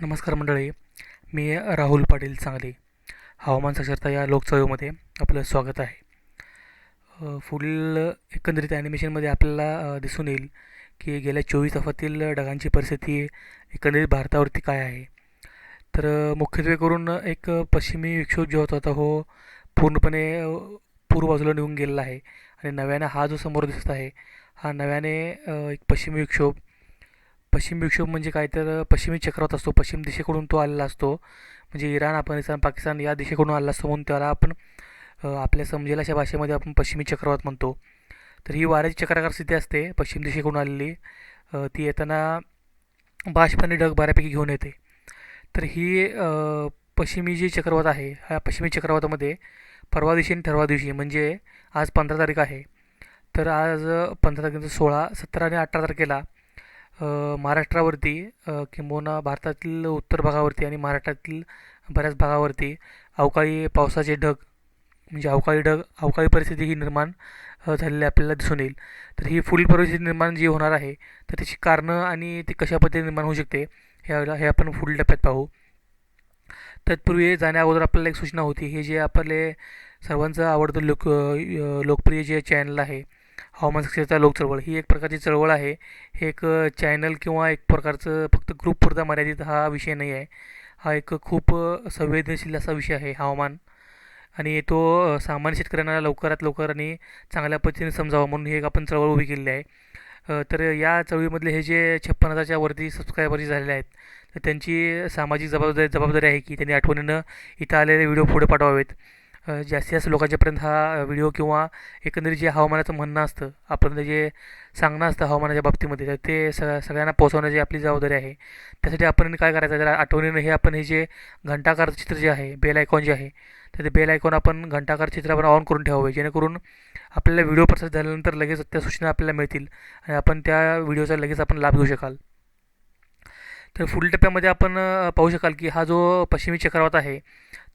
नमस्कार मंडळी मी राहुल पाटील सांगली. हवामान साक्षरता या लोकचळवळीमध्ये आपलं स्वागत आहे. पुढील एकंदरीत ॲनिमेशनमध्ये आपल्याला दिसून येईल की गेल्या चोवीस तासातील ढगांची परिस्थिती एकंदरीत भारतावरती काय आहे? तर मुख्यत्वे करून एक पश्चिमी विक्षोभ जो होता तो हो पूर्णपणे पूर्व बाजूला निघून गेलेला आहे. आणि नव्याने हा जो समोर दिसत आहे हा नव्याने एक पश्चिमी विक्षोभ पश्चिम विक्षोभ म्हणजे काय तर पश्चिमी चक्रात असतो पश्चिम दिशेकडून तो आलेला असतो. म्हणजे इराण अफगाणिस्तान पाकिस्तान या दिशेकडून आलेला असतो म्हणून त्याला आपण आपल्या समजेल अशा भाषेमध्ये आपण पश्चिमी चक्रवात म्हणतो. तर ही वाऱ्याची चक्राकार स्थिती असते पश्चिम दिशेकडून आलेली. ती येताना बाष्प आणि ढग बऱ्यापैकी घेऊन येते. तर ही पश्चिमी जी चक्रवात आहे ह्या पश्चिमी चक्रवातामध्ये परवा दिवशी आणि ठरवा दिवशी म्हणजे आज पंधरा तारीख आहे. तर आज पंधरा तारखेनंतर सोळा सतरा आणि अठरा तारखेला महाराष्ट्रावरती किंबहुना भारतातील उत्तर भागावरती आणि महाराष्ट्रातील बऱ्याच भागावरती अवकाळी पावसाचे ढग म्हणजे अवकाळी ढग अवकाळी परिस्थिती ही निर्माण झालेली आपल्याला दिसून येईल. तर ही पुढील परिस्थिती निर्माण जी होणार आहे तर त्याची कारणं आणि ती कशा पद्धतीने निर्माण होऊ शकते ह्या हे आपण पुढील टप्प्यात पाहू. तत्पूर्वी जाण्या अगोदर आपल्याला एक सूचना होती हे जे आपले सर्वांचं आवडतं लोक लोकप्रिय जे चॅनल आहे हवामान साक्षरता लोक चळवळ. ही एक प्रकारची चळवळ आहे. हे एक चॅनल किंवा एक प्रकारचं फक्त ग्रुपपुरता मर्यादित हा विषय नाही आहे. हा एक खूप संवेदनशील असा विषय आहे हवामान. आणि तो सामान्य शेतकऱ्यांना लवकरात लवकर आणि चांगल्या पद्धतीने समजावा म्हणून ही एक आपण चळवळ उभी केलेली आहे. तर या चळवळीमधले हे जे छप्पन हजारच्या वरती सबस्क्रायबर जे झालेले आहेत तर त्यांची सामाजिक जबाबदारी जबाबदारी आहे की त्यांनी आठवणीनं इथं आलेले व्हिडिओ पुढे पाठवावेत. जास्तीत जास्त लोकांच्यापर्यंत हा व्हिडिओ किंवा एकंदरीत जे हवामानाचं म्हणणं असतं आपण जे सांगणं असतं हवामानाच्या बाबतीमध्ये तर ते स सगळ्यांना पोहोचवण्याची आपली जबाबदारी आहे त्यासाठी आपण काय करायचं तर आठवणीनं हे आपण हे जे घंटाकार चित्र जे आहे बेल आयकॉन जे आहे तर ते बेल आयकॉन आपण घंटाकार चित्र आपण ऑन करून ठेवावे जेणेकरून आपल्याला व्हिडिओ प्रसारित झाल्यानंतर लगेच त्या सूचना आपल्याला मिळतील आणि आपण त्या व्हिडिओचा लगेच आपण लाभ घेऊ शकाल. तर पुढील टप्प्यामध्ये आपण पाहू शकाल की हा जो पश्चिमी चक्रवात आहे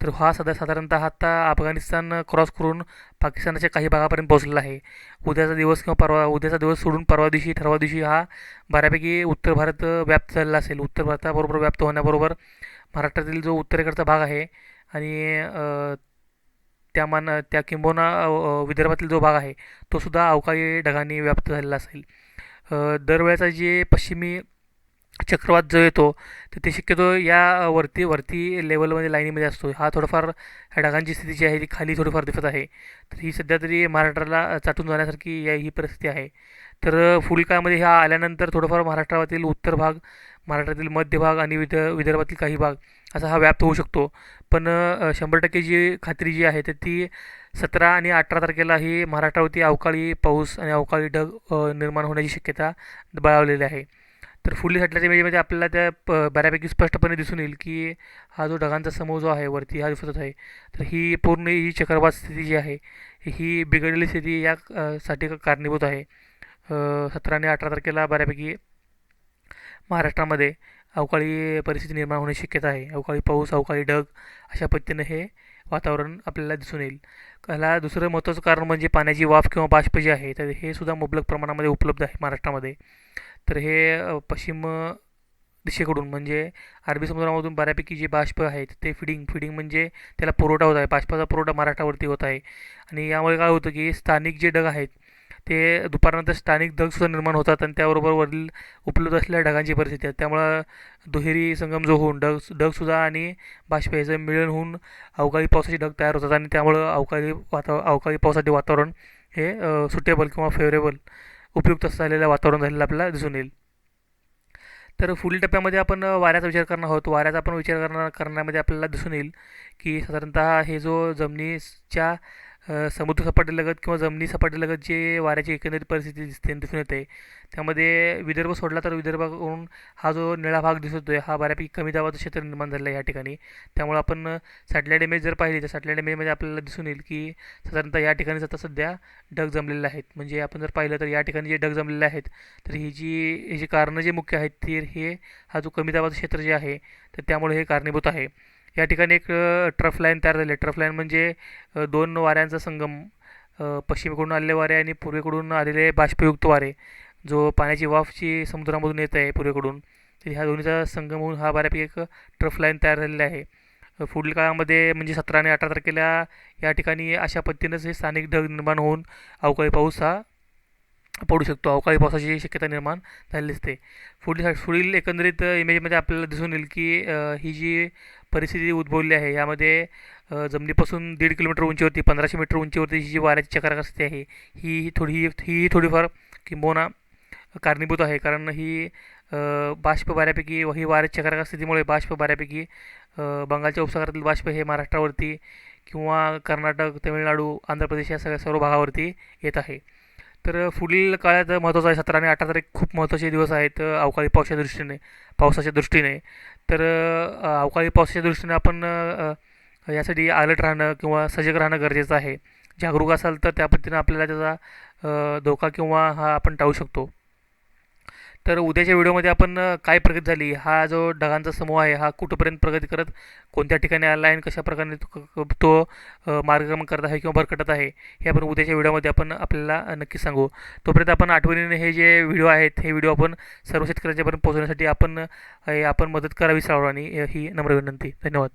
तर हा सध्या साधारणतः आता अफगाणिस्तान क्रॉस करून पाकिस्तानाच्या काही भागापर्यंत पोहोचलेला आहे. उद्याचा दिवस किंवा परवा उद्याचा दिवस सोडून परवा दिवशी ठरवा दिवशी हा बऱ्यापैकी उत्तर भारत व्याप्त झालेला असेल. उत्तर भारताबरोबर व्याप्त होण्याबरोबर महाराष्ट्रातील जो उत्तरेकडचा भाग आहे आणि त्या मान त्या किंबहुना विदर्भातील जो भाग आहे तो सुद्धा अवकाळी ढगांनी व्याप्त झालेला असेल. दरवेळेचा जे पश्चिमी चक्रवात जो येतो तर ते शक्यतो या वरती वरती लेवलमध्ये लाईनीमध्ये असतो. हा थोडंफार ह्या ढगांची स्थिती जी आहे ती खाली थोडीफार दिसत आहे. तर ही सध्या तरी महाराष्ट्राला चाटून जाण्यासारखी या ही परिस्थिती आहे. तर पुढील काळामध्ये ह्या आल्यानंतर थोडंफार महाराष्ट्रातील उत्तर भाग महाराष्ट्रातील मध्य भाग आणि विद विदर्भातील काही भाग असा हा व्याप्त होऊ शकतो. पण शंभर टक्के जी खात्री जी आहे तर ती सतरा आणि अठरा तारखेला ही महाराष्ट्रावरती अवकाळी पाऊस आणि अवकाळी ढग निर्माण होण्याची शक्यता बळावलेली आहे. तर फुल्ली सटल्याच्या इमेजमध्ये म्हणजे आपल्याला त्या प बऱ्यापैकी स्पष्टपणे दिसून येईल की हा जो ढगांचा समूह जो आहे वरती हा दिसत आहे तर ही पूर्ण ही चक्रवात स्थिती जी आहे ही बिघडलेली स्थिती या साठी कारणीभूत आहे. सतरा आणि अठरा तारखेला बऱ्यापैकी महाराष्ट्रामध्ये अवकाळी परिस्थिती निर्माण होण्याची शक्यता आहे. अवकाळी पाऊस अवकाळी ढग अशा पद्धतीनं हे वातावरण आपल्याला दिसून येईल. ह्याला दुसरं महत्त्वाचं कारण म्हणजे पाण्याची वाफ किंवा बाष्प जी आहे तर हे सुद्धा मुबलक प्रमाणामध्ये उपलब्ध आहे महाराष्ट्रामध्ये. तर हे पश्चिम दिशेकडून म्हणजे अरबी समुद्रामधून बऱ्यापैकी जे बाष्प आहेत ते फिडिंग फिडिंग म्हणजे त्याला पुरवठा होत आहे. बाष्पाचा पुरवठा महाराष्ट्रावरती होत आहे. आणि यामुळे काय होतं की स्थानिक जे ढग आहेत ते दुपारनंतर स्थानिक ढगसुद्धा निर्माण होतात आणि त्याबरोबर वरील उपलब्ध असलेल्या ढगांची परिस्थिती आहे. त्यामुळं दुहेरी संगम जो होऊन ढग ढगसुद्धा आणि बाष्प याचं मिळून होऊन अवकाळी पावसाचे ढग तयार होतात. आणि त्यामुळं अवकाळी वाता अवकाळी पावसाचे वातावरण हे सुटेबल किंवा फेवरेबल उपयुक्त झालेलं वातावरण झालेलं आपल्याला दिसून येईल. तर पुढील टप्प्यामध्ये आपण वाऱ्याचा विचार करणार आहोत. वाऱ्याचा आपण विचार करणार करण्यामध्ये आपल्याला दिसून येईल की साधारणतः हे जो जमिनीच्या समुद्रसपाटीलगत समुद्र किंवा जमिनी सपाटीलगत जे वाऱ्याची एकंदरीत परिस्थिती दिसते दिसून येते त्यामध्ये विदर्भ सोडला तर विदर्भाकडून हा जो निळा भाग दिसतोय हा बऱ्यापैकी कमी दाबाचं क्षेत्र निर्माण झालं आहे या ठिकाणी. त्यामुळे आपण सॅटेलाईट इमेज जर पाहिली तर सॅटेलाईट इमेजमध्ये आपल्याला दिसून येईल की साधारणतः या ठिकाणी आता सध्या ढग जमलेले आहेत. म्हणजे आपण जर पाहिलं तर या ठिकाणी जे ढग जमलेले आहेत तर ही जी ही जी कारणं जे मुख्य आहेत ती हे हा जो कमी दाबाचं क्षेत्र जे आहे तर त्यामुळे हे कारणीभूत आहे. या ठिकाणी एक ट्रफ लाईन तयार झाली ट्रफ लाईन म्हणजे दोन वाऱ्यांचा संगम. पश्चिमेकडून आलेले वारे आणि पूर्वेकडून आलेले बाष्पयुक्त वारे. जो पाण्याची वाफची समुद्रामधून येत आहे पूर्वेकडून. तर ह्या दोन्हीचा संगम होऊन हा बऱ्यापैकी एक ट्रफ लाईन तयार झालेला आहे. पुढील काळामध्ये म्हणजे सतरा आणि अठरा तारखेला या ठिकाणी अशा पद्धतीनंच हे स्थानिक ढग निर्माण होऊन अवकाळी पाऊस हा पडू शकतो. अवकाळी पावसाची शक्यता निर्माण झालेली असते. पुढील पुढील एकंदरीत इमेजमध्ये आपल्याला दिसून येईल की ही जी परिस्थिती उद्भवली आहे यामध्ये जमिनीपासून दीड किलोमीटर उंचीवरती पंधराशे मीटर उंचीवरती जी वाऱ्याची चक्राक असते आहे ही ही थोडी ही थोडीफार किंबोना कारणीभूत आहे. कारण ही बाष्प बऱ्यापैकी ही वाऱ्याची चक्राक स्थितीमुळे बाष्प बऱ्यापैकी बंगालच्या उपसागरातील बाष्प हे महाराष्ट्रावरती किंवा कर्नाटक तमिळनाडू आंध्र प्रदेश या सगळ्या सर्व भागावरती येत आहे. तर पुढील काळात महत्त्वाचा आहे सतरा आणि अठरा तारीख खूप महत्त्वाचे दिवस आहेत अवकाळी पावसाच्या दृष्टीने पावसाच्या दृष्टीने. तर अवकाळी पावसाच्या दृष्टीने आपण यासाठी अलर्ट राहणं किंवा सजग राहणं गरजेचं आहे. जागरूक असाल तर त्या पद्धतीनं आपल्याला त्याचा धोका किंवा हा आपण टाळू शकतो. तर उद्याच्या व्हिडिओमध्ये आपण काय प्रगती झाली? हा जो ढगांचा समूह आहे हा कुठंपर्यंत प्रगती करत? कोणत्या ठिकाणी आला आहे आणि कशा प्रकारे तो तो मार्गक्रमण करत आहे किंवा भरकटत आहे हे आपण उद्याच्या व्हिडिओमध्ये आपण आपल्याला नक्की सांगू. तोपर्यंत आपण आठवणीने हे जे व्हिडिओ आहेत हे व्हिडिओ आपण सर्व शेतकऱ्यांच्यापर्यंत पोहोचवण्यासाठी आपण आपण मदत करावी सर्वांनी ही नम्र विनंती. धन्यवाद.